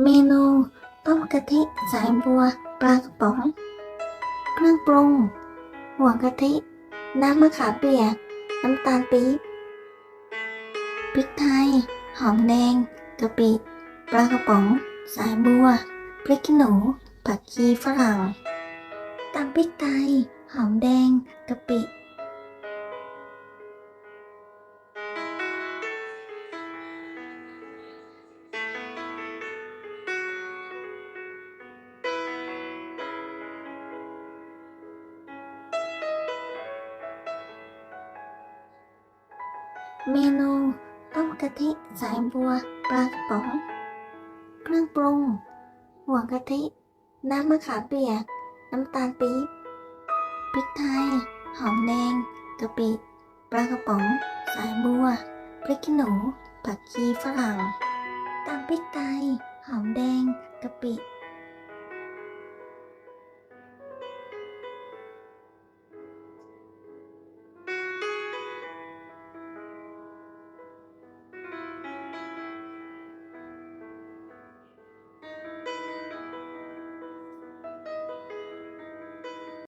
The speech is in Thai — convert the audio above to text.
เมนูต้มกะทิสายบัวปลากระป๋อง เครื่องปรุง หัวกะทิ น้ำมะขามเปียก น้ำตาลปี๊บพริกไทย หอมแดงกะปิปลากระป๋อง สายบัวพริกขี้หนู ผักชีฝรั่งตำพริกไทย หอมแดงกะปิ เมนูต้มกะทิสายบัวปลากระป๋อง เครื่องปรุง หัวกะทิ น้ำมะขามเปียก น้ำตาลปี๊บพริกไทย หอมแดงกะปิปลากระป๋อง สายบัวพริกขี้หนู ผักชีฝรั่งตำพริกไทย หอมแดงกะปิ